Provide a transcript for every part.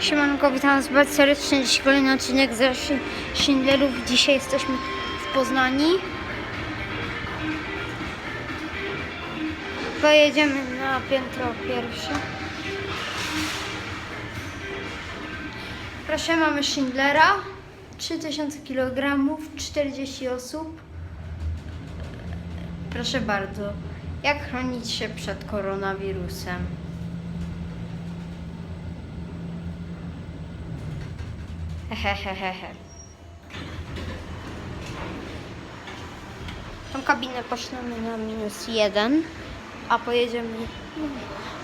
Siemanko, witam Was bardzo serdecznie. Dziś kolejny odcinek z Szy- Schindlerów. Dzisiaj jesteśmy w Poznani. Pojedziemy na piętro pierwsze. Proszę, mamy Schindlera. 3000 kg, 40 osób. Proszę bardzo. Jak chronić się przed koronawirusem? Hehehehe. Tą kabinę poślemy na minus jeden, a pojedziemy,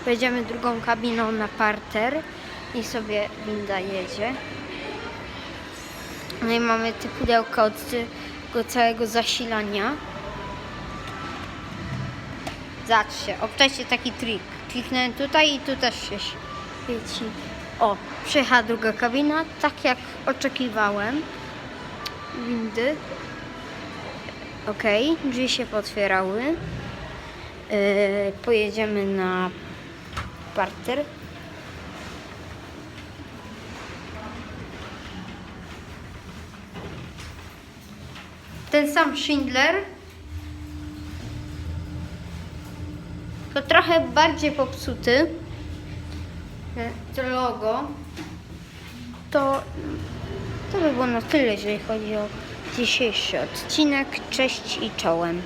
pojedziemy drugą kabiną na parter i sobie winda jedzie. No i mamy te pudełka od tego całego zasilania. Zobaczcie, obczajcie taki trik. Kliknąłem tutaj i tu też się świeci. O, przyjechała druga kabina, tak jak oczekiwałem. Windy. Ok, drzwi się potwierały. Yy, pojedziemy na parter. Ten sam Schindler. To trochę bardziej popsuty. E, To logo. To, to by było na tyle, jeżeli chodzi o dzisiejszy odcinek. Cześć i czołem.